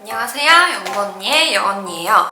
안녕하세요. 영건이의 영언니예요.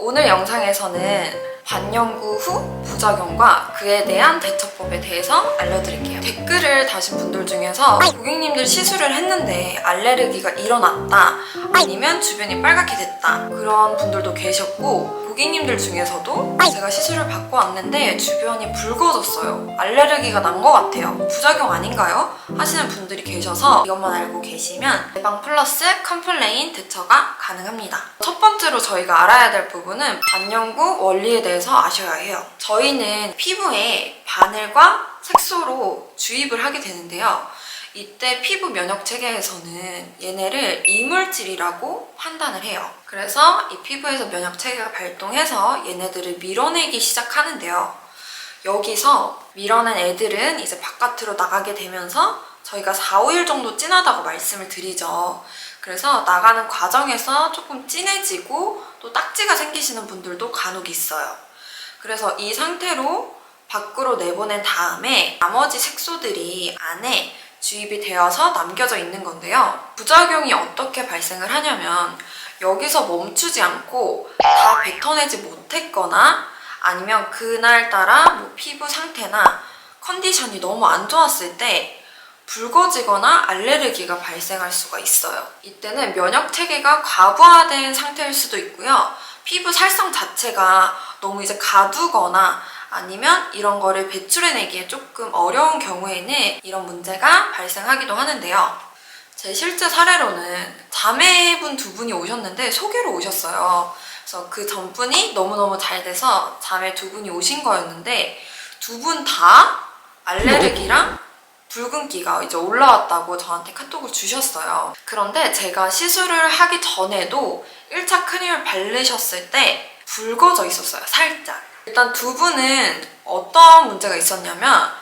오늘 영상에서는 반영구 후 부작용과 그에 대한 대처법에 대해서 알려드릴게요. 댓글을 다신 분들 중에서 고객님들 시술을 했는데 알레르기가 일어났다 아니면 주변이 빨갛게 됐다 그런 분들도 계셨고 고객님들 중에서도 제가 시술을 받고 왔는데 주변이 붉어졌어요. 알레르기가 난 것 같아요. 부작용 아닌가요? 하시는 분들이 계셔서 이것만 알고 계시면 예방 플러스 컴플레인 대처가 가능합니다. 첫 번째로 저희가 알아야 될 부분은 반영구 원리에 대해서 아셔야 해요. 저희는 피부에 바늘과 색소로 주입을 하게 되는데요. 이때 피부 면역 체계에서는 얘네를 이물질이라고 판단을 해요. 그래서 이 피부에서 면역 체계가 발동해서 얘네들을 밀어내기 시작하는데요. 여기서 밀어낸 애들은 이제 바깥으로 나가게 되면서 저희가 4, 5일 정도 진하다고 말씀을 드리죠. 그래서 나가는 과정에서 조금 진해지고 또 딱지가 생기시는 분들도 간혹 있어요. 그래서 이 상태로 밖으로 내보낸 다음에 나머지 색소들이 안에 주입이 되어서 남겨져 있는 건데요. 부작용이 어떻게 발생을 하냐면 여기서 멈추지 않고 다 뱉어내지 못했거나 아니면 그날따라 뭐 피부 상태나 컨디션이 너무 안 좋았을 때 붉어지거나 알레르기가 발생할 수가 있어요. 이때는 면역 체계가 과부하된 상태일 수도 있고요. 피부 살성 자체가 너무 이제 가두거나 아니면 이런 거를 배출해내기에 조금 어려운 경우에는 이런 문제가 발생하기도 하는데요. 제 실제 사례로는 자매분 두 분이 오셨는데 소개로 오셨어요. 그래서 그 전분이 너무너무 잘 돼서 자매 두 분이 오신 거였는데 두 분 다 알레르기랑 붉은기가 이제 올라왔다고 저한테 카톡을 주셨어요. 그런데 제가 시술을 하기 전에도 1차 크림을 바르셨을 때 붉어져 있었어요, 살짝. 일단 두 분은 어떤 문제가 있었냐면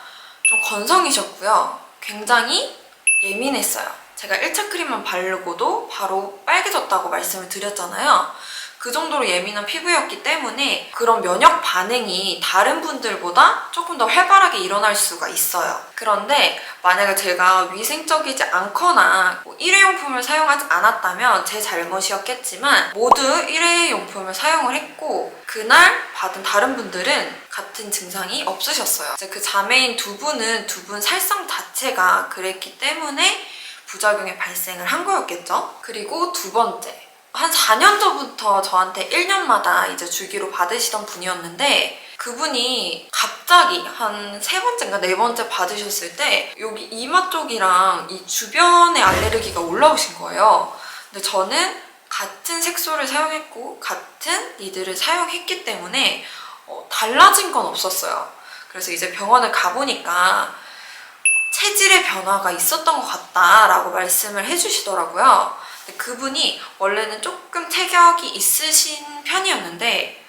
좀 건성이셨고요. 굉장히 예민했어요. 제가 1차 크림만 바르고도 바로 빨개졌다고 말씀을 드렸잖아요. 그 정도로 예민한 피부였기 때문에 그런 면역 반응이 다른 분들보다 조금 더 활발하게 일어날 수가 있어요. 그런데 만약에 제가 위생적이지 않거나 뭐 일회용품을 사용하지 않았다면 제 잘못이었겠지만 모두 일회용품을 사용을 했고 그날 받은 다른 분들은 같은 증상이 없으셨어요. 그 자매인 두 분은 두 분 살성 자체가 그랬기 때문에 부작용이 발생을 한 거였겠죠. 그리고 두 번째. 한 4년 전부터 저한테 1년마다 이제 주기로 받으시던 분이었는데 그분이 갑자기 한 세 번째인가 네 번째 받으셨을 때 여기 이마 쪽이랑 이 주변에 알레르기가 올라오신 거예요. 근데 저는 같은 색소를 사용했고 같은 니드를 사용했기 때문에 어, 달라진 건 없었어요. 그래서 이제 병원을 가보니까 체질의 변화가 있었던 것 같다라고 말씀을 해주시더라고요. 그분이 원래는 조금 체격이 있으신 편이었는데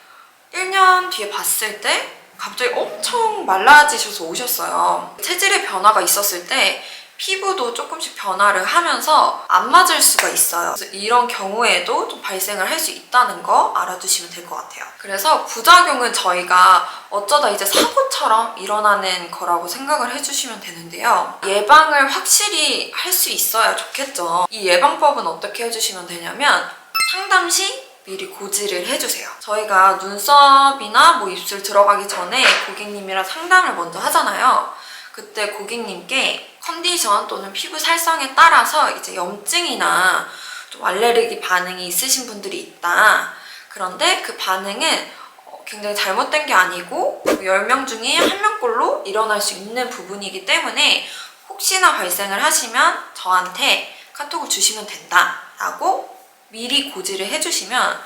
1년 뒤에 봤을 때 갑자기 엄청 말라지셔서 오셨어요. 체질의 변화가 있었을 때 피부도 조금씩 변화를 하면서 안 맞을 수가 있어요. 그래서 이런 경우에도 좀 발생을 할 수 있다는 거 알아두시면 될 것 같아요. 그래서 부작용은 저희가 어쩌다 이제 사고처럼 일어나는 거라고 생각을 해주시면 되는데요. 예방을 확실히 할 수 있어야 좋겠죠. 이 예방법은 어떻게 해주시면 되냐면 상담 시 미리 고지를 해주세요. 저희가 눈썹이나 뭐 입술 들어가기 전에 고객님이랑 상담을 먼저 하잖아요. 그때 고객님께 컨디션 또는 피부 살성에 따라서 이제 염증이나 좀 알레르기 반응이 있으신 분들이 있다. 그런데 그 반응은 어, 굉장히 잘못된 게 아니고 10명 중에 한 명꼴로 일어날 수 있는 부분이기 때문에 혹시나 발생을 하시면 저한테 카톡을 주시면 된다 라고 미리 고지를 해주시면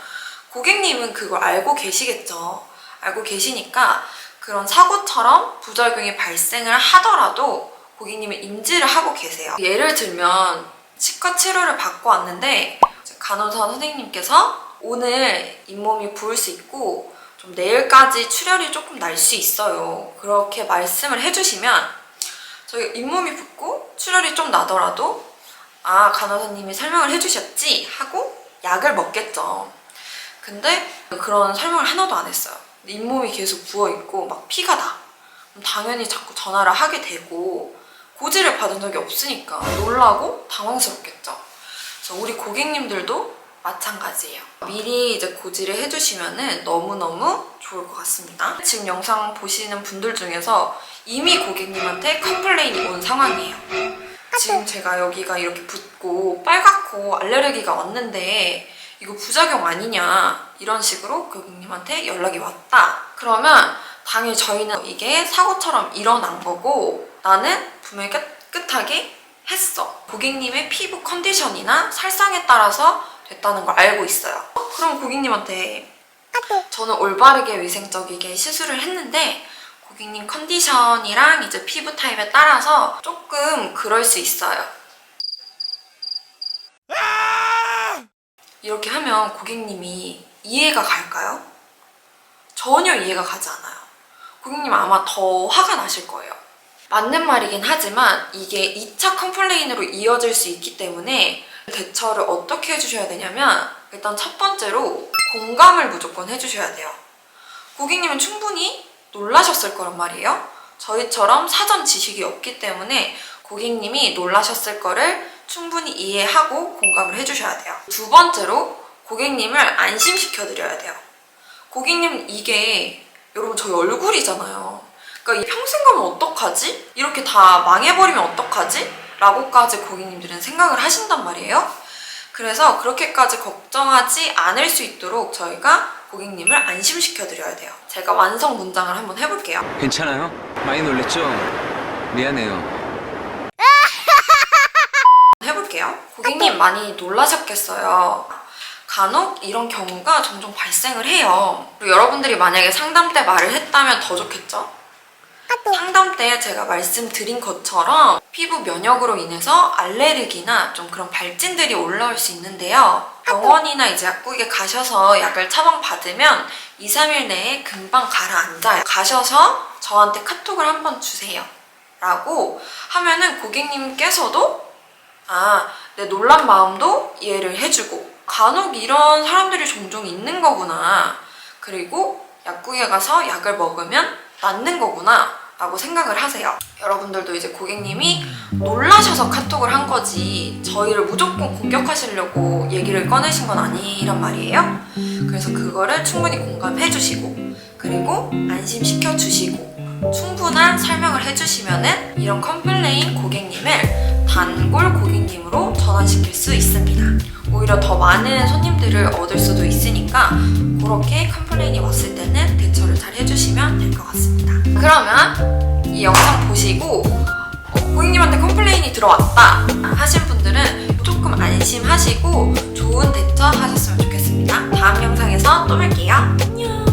고객님은 그걸 알고 계시겠죠. 알고 계시니까 그런 사고처럼 부작용이 발생을 하더라도 고객님은 인지를 하고 계세요. 예를 들면 치과 치료를 받고 왔는데 간호사 선생님께서 오늘 잇몸이 부을 수 있고 좀 내일까지 출혈이 조금 날 수 있어요. 그렇게 말씀을 해주시면 저희 잇몸이 붓고 출혈이 좀 나더라도 아 간호사님이 설명을 해주셨지 하고 약을 먹겠죠. 근데 그런 설명을 하나도 안 했어요. 잇몸이 계속 부어 있고 막 피가 나. 당연히 자꾸 전화를 하게 되고 고지를 받은 적이 없으니까 놀라고 당황스럽겠죠. 그래서 우리 고객님들도 마찬가지예요. 미리 이제 고지를 해주시면 너무너무 좋을 것 같습니다. 지금 영상 보시는 분들 중에서 이미 고객님한테 컴플레인이 온 상황이에요. 지금 제가 여기가 이렇게 붓고 빨갛고 알레르기가 왔는데 이거 부작용 아니냐 이런 식으로 고객님한테 연락이 왔다. 그러면 당연히 저희는 이게 사고처럼 일어난 거고 나는 분명히 깨끗하게 했어. 고객님의 피부 컨디션이나 살상에 따라서 됐다는 걸 알고 있어요. 그럼 고객님한테 저는 올바르게 위생적이게 시술을 했는데 고객님 컨디션이랑 이제 피부 타입에 따라서 조금 그럴 수 있어요. 이렇게 하면 고객님이 이해가 갈까요? 전혀 이해가 가지 않아요. 고객님 아마 더 화가 나실 거예요. 맞는 말이긴 하지만 이게 2차 컴플레인으로 이어질 수 있기 때문에 대처를 어떻게 해주셔야 되냐면 일단 첫 번째로 공감을 무조건 해주셔야 돼요. 고객님은 충분히 놀라셨을 거란 말이에요. 저희처럼 사전 지식이 없기 때문에 고객님이 놀라셨을 거를 충분히 이해하고 공감을 해주셔야 돼요. 두 번째로 고객님을 안심시켜 드려야 돼요. 고객님 이게 여러분 저희 얼굴이잖아요. 그러니까 이 평생 가면 어떡하지? 이렇게 다 망해버리면 어떡하지? 라고까지 고객님들은 생각을 하신단 말이에요. 그래서 그렇게까지 걱정하지 않을 수 있도록 저희가 고객님을 안심시켜 드려야 돼요. 제가 완성 문장을 한번 해볼게요. 괜찮아요? 많이 놀랬죠? 미안해요. 해볼게요. 고객님 많이 놀라셨겠어요. 간혹 이런 경우가 종종 발생을 해요. 그리고 여러분들이 만약에 상담 때 말을 했다면 더 좋겠죠? 상담 때 제가 말씀드린 것처럼 피부 면역으로 인해서 알레르기나 좀 그런 발진들이 올라올 수 있는데요. 병원이나 이제 약국에 가셔서 약을 처방 받으면 2, 3일 내에 금방 가라앉아요. 가셔서 저한테 카톡을 한번 주세요. 라고 하면은 고객님께서도 아, 내 놀란 마음도 이해를 해주고 간혹 이런 사람들이 종종 있는 거구나. 그리고 약국에 가서 약을 먹으면 낫는 거구나. 라고 생각을 하세요. 여러분들도 이제 고객님이 놀라셔서 카톡을 한 거지 저희를 무조건 공격하시려고 얘기를 꺼내신 건 아니란 말이에요. 그래서 그거를 충분히 공감해 주시고 그리고 안심시켜 주시고 충분한 설명을 해 주시면은 이런 컴플레인 고객님을 단골 고객님으로 전환시킬 수 있습니다. 오히려 더 많은 손님들을 얻을 수도 있으니까 그렇게 컴플레인이 왔을 때는 대처를 잘 해주시면 될 것 같습니다. 그러면 이 영상 보시고 어, 고객님한테 컴플레인이 들어왔다 하신 분들은 조금 안심하시고 좋은 대처 하셨으면 좋겠습니다. 다음 영상에서 또 뵐게요. 안녕!